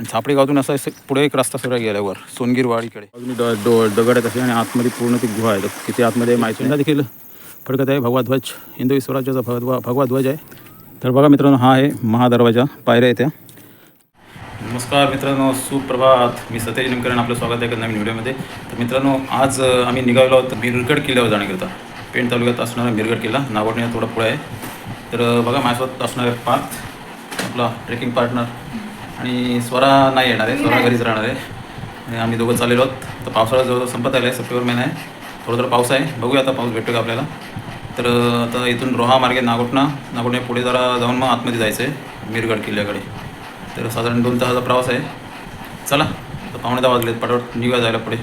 आणि छापडी गावातून असं असं पुढे एक रस्ता सुरू गेल्यावर सोनगीर वाडीकडे अजून ड डो दगड आहेत असे आणि आतमध्ये पूर्ण ती गुहा आहे. किती आतमध्ये माहिती नाही देखील फडकत आहे. भगवा ध्वज हिंदवी स्वराज्याचा भगवा भगवा ध्वज आहे. तर बघा मित्रांनो हा आहे महादरवाजा. पायऱ्या आहेत त्या नमस्कार मित्रांनो सुप्रभात. मी सतेज निमकरण आपलं स्वागत आहे नवीन व्हिडिओमध्ये. तर मित्रांनो आज आम्ही निघालो आहोत मिरगड किल्ल्यावर जाण्याकरता. पेण तालुक्यात असणारा मिरगड किल्ला नागोटणे थोडा पुढे आहे. तर बघा माझ्यासोबत असणार पार्थ आपला ट्रेकिंग पार्टनर आणि स्वरा नाही येणार आहे. स्वरा घरीच राहणार आहे. आणि आम्ही दोघं चाललेलो आहोत. तर पावसाळा जवळ संपत आला आहे सप्टेंबर महिना आहे. थोडं थोडं पाऊस आहे. बघूया आता पाऊस भेटतो का आपल्याला. तर आता इथून रोहा मार्गे नागोटणा. नागोटणे पुढे जरा जाऊन मग आतमध्ये जायचं आहे मिरगड किल्ल्याकडे. तर साधारण दोन तासाचा प्रवास आहे. चला. तर पाहुणे दहा वाजलेत. पटापट निघा जायला पुढे.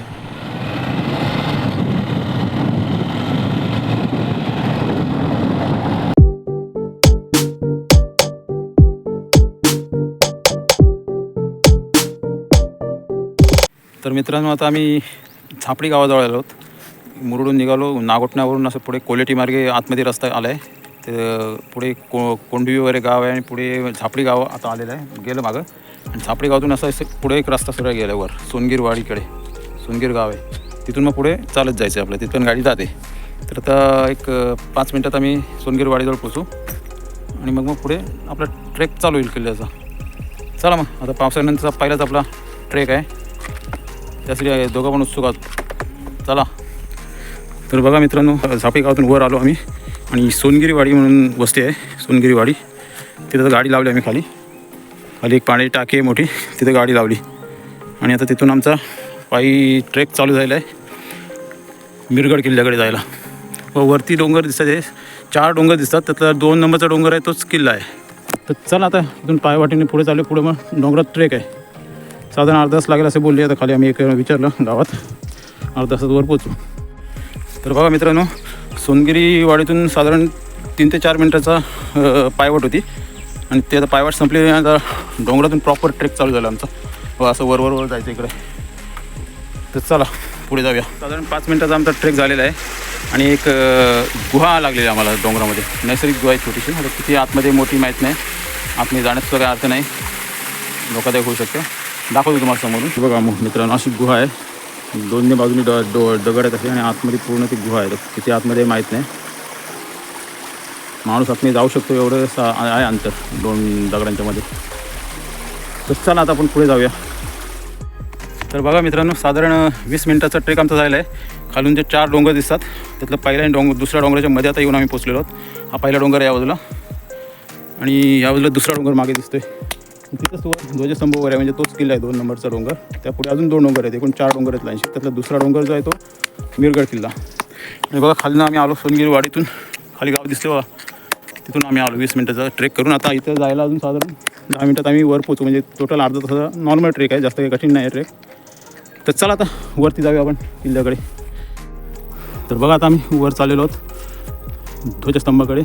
तर मित्रांनो आता आम्ही छापडी गावाजवळ आलो आहोत. मुरुडून निघालो. नागोटण्यावरून असं पुढे कोलेटी मार्गे आतमध्ये रस्ता आला आहे ते पुढे को कोंडवी वगैरे गाव आहे आणि पुढे छापडी गाव आता आलेलं आहे. गेलं मागं. आणि झापडी गावातून असं असं पुढे एक रस्ता सरळ गेला वर. सोनगीरवाडीकडे. सोनगीर गाव आहे. तिथून मग पुढे चालत जायचं आहे आपलं. तिथून गाडी जाते. तर आता एक पाच मिनटात आम्ही सोनगीरवाडीजवळ पोचू आणि मग मग पुढे आपला ट्रेक चालू होईल किल्ल्याचा. चला मग. आता पावसानंतरचा पहिलाच आपला ट्रेक आहे. त्यासाठी दोघं पण उत्सुक आहोत. चला. तर बघा मित्रांनो झापे गावातून वर आलो आम्ही आणि सोनगिरीवाडी म्हणून वस्ती आहे सोनगिरीवाडी. तिथं तर गाडी लावली आम्ही खाली. खाली एक पाणी टाकी आहे मोठी तिथं गाडी लावली. आणि आता तिथून आमचा पायी ट्रेक चालू झालेला आहे मिरगड किल्ल्याकडे जायला. व वरती डोंगर दिसतात हे चार डोंगर दिसतात त्यातला दोन नंबरचा डोंगर आहे तोच किल्ला आहे. तर चला आता इथून पायवाटीने पुढे चालू पुढे मग डोंगरात ट्रेक आहे. साधारण अर्धा तास लागेल असं बोलले. आता खाली आम्ही एक विचारलं गावात. अर्धा तासात वर पोचू तर बघा मित्रांनो सोनगिरी वाडीतून साधारण तीन ते चार मिनटाचा पायवाट होती. आणि ते आता पायवाट संपली आता डोंगरातून प्रॉपर ट्रेक चालू झाला आमचा. व असं वर वर वर जायचं इकडे. तर चला पुढे जाऊया. साधारण पाच मिनटाचा आमचा ट्रेक झालेला आहे. आणि एक गुहा लागलेली आहे आम्हाला डोंगरामध्ये. नैसर्गिक गुहा आहे छोटीशी. आता किती आतमध्ये मोठी माहीत नाही. आतमध्ये जाण्याचं काही अर्थ नाही. धोकादायक होऊ शकतं. दाखवतो तुम्हाला समोरून. बघा मग मित्रांनो अशी गुहा आहे. दोन्ही बाजूनी ड डो दगड आहेत असे आणि आतमध्ये पूर्ण ती गुहा आहे. किती आतमध्ये माहीत नाही. माणूस आतमध्ये जाऊ शकतो एवढं सा आहे अंतर दोन दगडांच्या मध्ये. तर चला आता आपण पुढे जाऊया. तर बघा मित्रांनो साधारण वीस मिनटाचा ट्रेक आमचा झालेला आहे. खालून जे चार डोंगर दिसतात त्यातलं पहिला डोंगर दुसऱ्या डोंगराच्या मध्ये आता येऊन आम्ही पोचलेलो आहोत. हा पहिला डोंगर आहे या बाजूला. आणि या बाजूला दुसरा डोंगर मागे दिसतोय. तिथंच वर ध्वजस्तंभ वर आहे म्हणजे तोच किल्ला आहे दोन नंबरचा डोंगर. त्या पुढे अजून दोन डोंगर आहेत एकूण चार डोंगर आहेत लाईनशी. त्यातला दुसरा डोंगर जो आहे तो मिरगड किल्ला. आणि बघा खालीनं आम्ही आलो सोनगिरी वाडीतून खाली गाव दिसले बघा. तिथून आम्ही आलो वीस मिनटाचा ट्रेक करून. आता इथं जायला अजून साधारण दहा मिनटात आम्ही वर पोचू म्हणजे टोटल अर्धा तासाचा नॉर्मल ट्रेक आहे जास्त काही कठीण नाही आहे ट्रेक तर चला आता वरती जाऊया आपण किल्ल्याकडे. तर बघा आता आम्ही वर चाललेलो आहोत ध्वजस्तंभाकडे.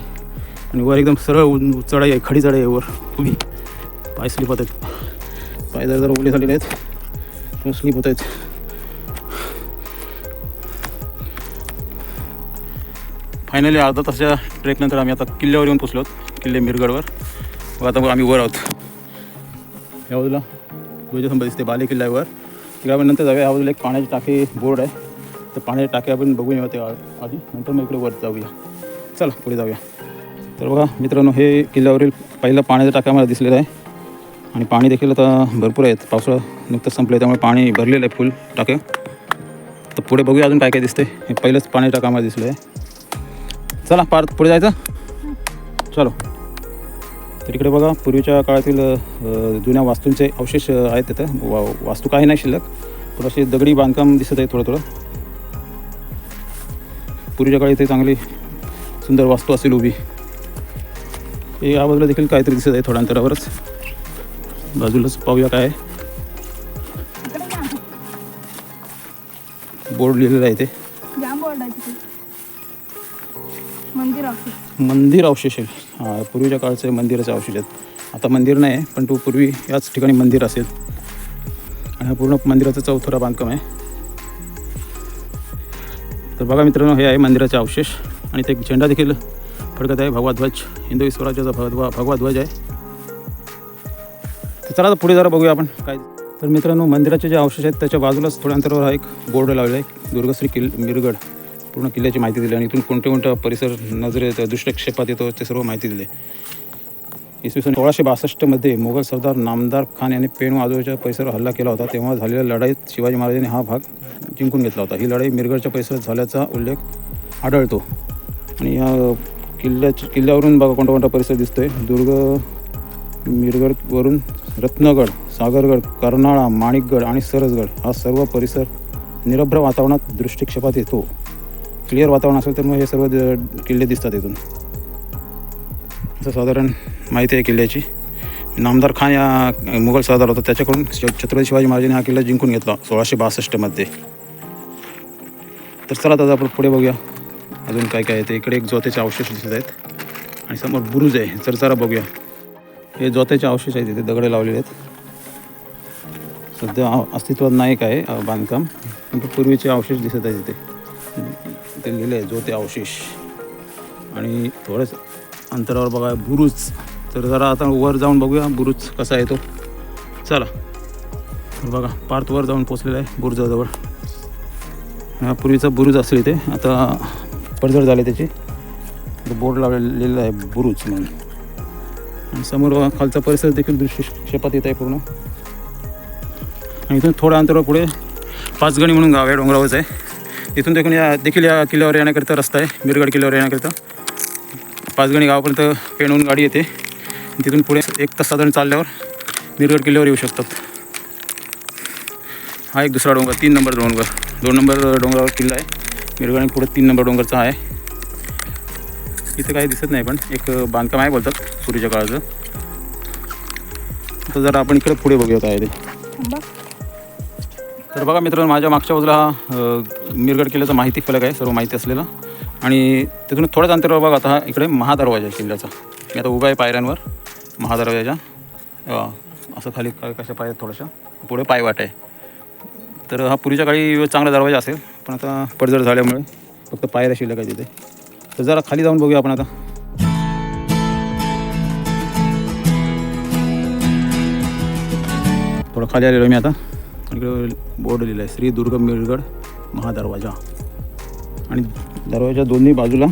आणि वर एकदम सरळ चढाई आहे खडी चढाई आहे वर. उभी. पाय स्लिप होत आहेत पाय जर जर ओले झालेले आहेत. स्लिप होत आहेत. फायनली अर्धा तासाच्या ट्रेकनंतर आम्ही आता किल्ल्यावर येऊन पोचलो किल्ले मिरगडवर. व आता आम्ही वर आहोत. या बाजूला ध्वजस्तंभ दिसते. बाले किल्ला आहे वर. तिकडे आपण नंतर जाऊया. या बाजूला एक पाण्याची टाकी बोर्ड आहे. तर पाण्याची टाकी आपण बघून येऊ ते आधी. नंतर मग इकडे वर जाऊया. चला पुढे जाऊया. तर बघा मित्रांनो हे किल्ल्यावरील पहिलं पाण्याचा टाक्या मला दिसलेला आहे. आणि पाणी देखील आता भरपूर आहेत. पावसाळा नुकतंच संपलं आहे त्यामुळे पाणी भरलेलं आहे फुल टाके. तर पुढे बघूया अजून काय काय दिसते हे पहिलंच पाणी टाका मला दिसलं आहे चला पार पुढे जायचं? चलो. तर इकडे बघा पूर्वीच्या काळातील जुन्या वास्तूंचे अवशेष आहेत तिथं. वा वास्तू काही नाही शिल्लक. पण दगडी बांधकाम दिसत आहे थोडं थोडं पूर्वीच्या काळी इथे चांगली सुंदर वास्तू असेल उभी. हे या बाजूला देखील काहीतरी दिसत आहे थोड्या अंतरावरच. बाजूलाच पाहूया काय. बोर्ड लिहिलेला आहे तिथे मंदिर अवशेष आहे हां पूर्वीच्या काळचे मंदिराचे अवशेष आहेत. आता मंदिर नाही आहे पण तो पूर्वी याच ठिकाणी मंदिर असेल. आणि हा पूर्ण मंदिराचं चौथरा बांधकाम आहे. तर बघा मित्रांनो हे आहे मंदिराचे अवशेष. आणि ते झेंडा देखील फडकत आहे. भगवा ध्वज हिंदवी स्वराज्याचा भगवा भगवा ध्वज आहे. चला आता पुढे जरा बघूया आपण काय. तर मित्रांनो मंदिराचे जे अवशेष आहेत त्याच्या बाजूलाच थोड्या अंतरावर हा एक बोर्ड लावलेला आहे. दुर्गश्री किल् मिरगड. पूर्ण किल्ल्याची माहिती दिली आणि इथून कोणते कोणता परिसर नजरेत दृष्टक्षेपात येतो ते सर्व माहिती दिली. इसवी सन सोळाशे बासष्टमध्ये मोगल सरदार नामदार खान यांनी पेण आजोबाच्या परिसर परिसरावर हल्ला केला होता. तेव्हा झालेल्या लढाईत शिवाजी महाराजांनी हा भाग जिंकून घेतला होता. ही लढाई मिरगडच्या परिसरात झाल्याचा उल्लेख आढळतो. आणि या किल्ल्याच्या किल्ल्यावरून बघा कोणता कोणता परिसर दिसतोय. दुर्ग मिरगडवरून रत्नगड सागरगड कर्नाळा माणिकगड आणि सरसगड हा सर्व परिसर निरभ्र वातावरणात दृष्टिक्षेपात येतो. क्लिअर वातावरण असेल तर मग हे सर्व किल्ले दिसतात इथून. असं साधारण माहिती आहे किल्ल्याची. नामदार खान या मुघल सरदार होता. त्याच्याकडून श- छत्रपती शिवाजी महाराजांनी हा किल्ला जिंकून घेतला सोळाशे बासष्टमध्ये तर चला आता आपण पुढे बघूया. अजून काय काय आहे ते. इकडे एक जोत्याचे अवशेष दिसत आहेत. आणि समोर बुरुज आहे. तर जरा बघूया. हे जोत्याचे अवशेष आहेत इथे दगडे लावलेले आहेत. सध्या अस्तित्वात नाही काय बांधकाम. पण पूर्वीचे अवशेष दिसत आहेत इथे. ते लिहिले आहे जोते अवशेष. आणि थोडंच अंतरावर बघा बुरुज. तर जरा आता वर जाऊन बघूया बुरुज कसा आहे तो. चला. तर बघा पार्थ वर जाऊन पोचलेला आहे बुरुजाजवळ. हा पूर्वीचा बुरुज असेल इथे. आता पडझड झाले त्याची. बोर्ड लावलेला आहे बुरुज म्हणून. आणि समोर खालचा परिसर देखील दृष्टिक्षेपात येत आहे पूर्ण. आणि इथून थोड्या अंतरावर पुढे पाचगणी म्हणून गाव आहे डोंगरावरच आहे. इथून देखील या देखील या किल्ल्यावर येण्याकरिता रस्ता आहे मिरगड किल्ल्यावर येण्याकरिता. पाचगणी गावापर्यंत पेणहून गाडी येते. तिथून पुढे एक तास साधारण चालल्यावर मिरगड किल्ल्यावर येऊ शकतात. हा एक दुसरा डोंगर तीन नंबर डोंगर. दोन नंबर डोंगरावर किल्ला आहे. मिरगड आणि पुढे तीन नंबर डोंगरचा आहे. इथं काही दिसत नाही पण एक बांधकाम आहे बोलतात पूर्वीच्या काळाचं. तर जरा आपण इकडे पुढे बघूया काय ते. तर बघा मित्रांनो माझ्या मागच्या बाजूला हा मिरगड किल्ल्याचा माहिती फलक आहे सर्व माहिती असलेला. आणि तिथून थोड्याच अंतरावर बघा आता हा इकडे महादरवाजा आहे किल्ल्याचा. मी आता उभा आहे पायऱ्यांवर महादरवाजाच्या. असं खाली काय कशा पायऱ्या थोड्याशा. पुढे पायवाट आहे. तर हा पूर्वीच्या काळी चांगला दरवाजा असेल पण आता पडझड झाल्यामुळे फक्त पायऱ्या शिल्लक आहे तिथे तर जरा खाली जाऊन बघूया आपण आता. थोडं खाली आलेलो मी आता. इकडं बोर्ड लिहिला आहे श्री दुर्ग मिरगड महादरवाजा. आणि दरवाजा दोन्ही बाजूला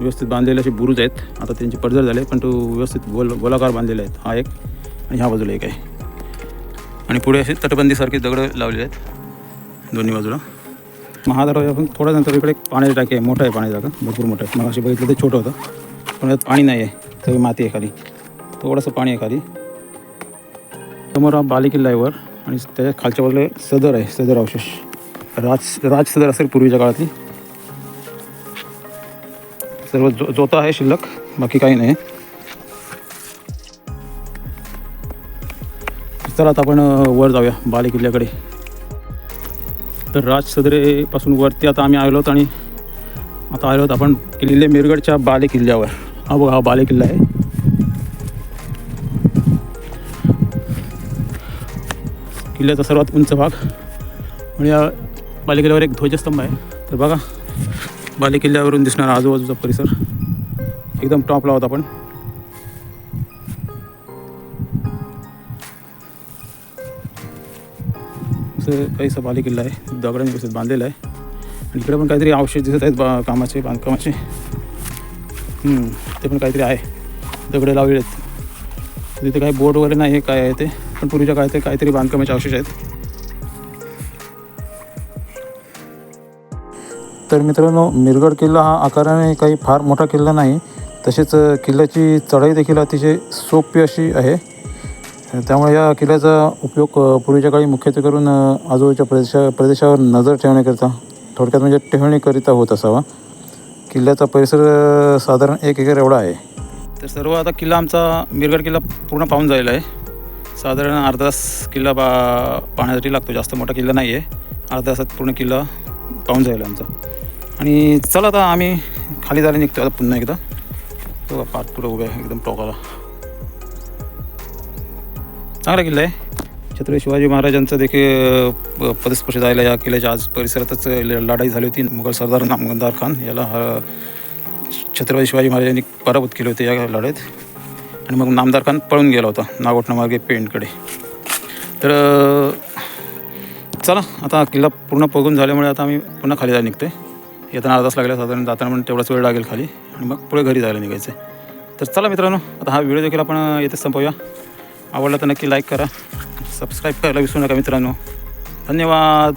व्यवस्थित बांधलेले असे बुरुज आहेत. आता त्यांचे पडझड झाले पण तो व्यवस्थित गोल गोलाकार बांधलेले आहेत हा एक आणि ह्या बाजूला एक आहे. आणि पुढे असे तटबंदीसारखे दगड लावलेले आहेत दोन्ही बाजूला. महादरवाजा पण थोड्या नंतर इकडे पाण्याची टाकी आहे मोठं आहे पाणी जागा भरपूर मोठं आहे. मग अशी बघितलं ते छोटं होतं पण यात पाणी नाही आहे सगळी माती आहे खाली. थोडंसं पाणी आहे खाली. समोर हा बालेकिल्ला आहे वर आणि त्याच्या खालच्या बाजूला सदर आहे सदर अवशेष. राज राज सदर असेल पूर्वीच्या काळातली. सर्व जो जोता आहे शिल्लक बाकी काही नाही. चला आता आपण वर जाऊया बालेकिल्ल्याकडे तर राज सदरेपासून वरती आता आम्ही आलो आहोत आणि आता आलो आहोत आपण किल्ले मिरगडच्या बाले किल्ल्यावर. हा बघा हा बाले किल्ला आहे. किल्ल्याचा सर्वात उंच भाग. आणि या बालेकिल्ल्यावर एक ध्वजस्तंभ आहे. तर बघा बालेकिल्ल्यावरून दिसणारा आजूबाजूचा परिसर. एकदम टॉपला होता आपण. असं काहीसा बालेकिल्ला आहे दगडांनी व्यवस्थित बांधलेला आहे. आणि इकडे पण काहीतरी अवशेष दिसत आहेत बा कामाचे बांधकामाचे. ते पण काहीतरी आहे. दगडे लावलेले आहेत तिथे काही बोर्ड वगैरे नाही आहे काय आहे ते. पण पूर्वीच्या काळात ते काहीतरी बांधकामाचे अवशेष आहेत. तर मित्रांनो मिरगड किल्ला हा आकाराने काही फार मोठा किल्ला नाही. तसेच किल्ल्याची चढाई देखील अतिशय सोपी अशी आहे. त्यामुळे या किल्ल्याचा उपयोग पूर्वीच्या काळी मुख्यत्वे करून आजूबाजूच्या प्रदेशा प्रदेशावर नजर ठेवण्याकरिता थोडक्यात म्हणजे ठेवणीकरिता होत असावा. किल्ल्याचा परिसर साधारण एक एकर एवढा आहे. तर सर्व आता किल्ला आमचा मिरगड किल्ला पूर्ण पाहून जायला आहे. साधारण अर्धा तास किल्ला पा पाहण्यासाठी लागतो. जास्त मोठा किल्ला नाही आहे. अर्धा तासात पूर्ण किल्ला पाहून जाईल आमचा. आणि चला आता आम्ही खाली जायला निघतो. आता पुन्हा एकदा. तो पाच पुढं उभे एकदम टोकाला. चांगला किल्ला आहे. छत्रपती शिवाजी महाराजांचं देखील पदस्पर्श झालेला या किल्ल्याच्या आज परिसरातच ल- लढाई झाली होती. मुघल सरदार नामदार खान याला छत्रपती शिवाजी महाराजांनी पराभूत केले होते या लढाईत. आणि मग नामदार खान पळून गेला होता नागोठणामार्गे पेंटकडे तर चला आता किल्ला पूर्ण पगून झाल्यामुळे आता आम्ही पुन्हा खाली जायला निघतो आहे येताना अर्धा तास लागला साधारण जाताना पण तेवढाच वेळ लागेल खाली. आणि मग पुढे घरी जायला निघायचं आहे तर चला मित्रांनो आता हा व्हिडिओ देखील आपण येथे संपवूया. आवडला तर नक्की लाईक करा. सबस्क्राईब करायला विसरू नका मित्रांनो. धन्यवाद.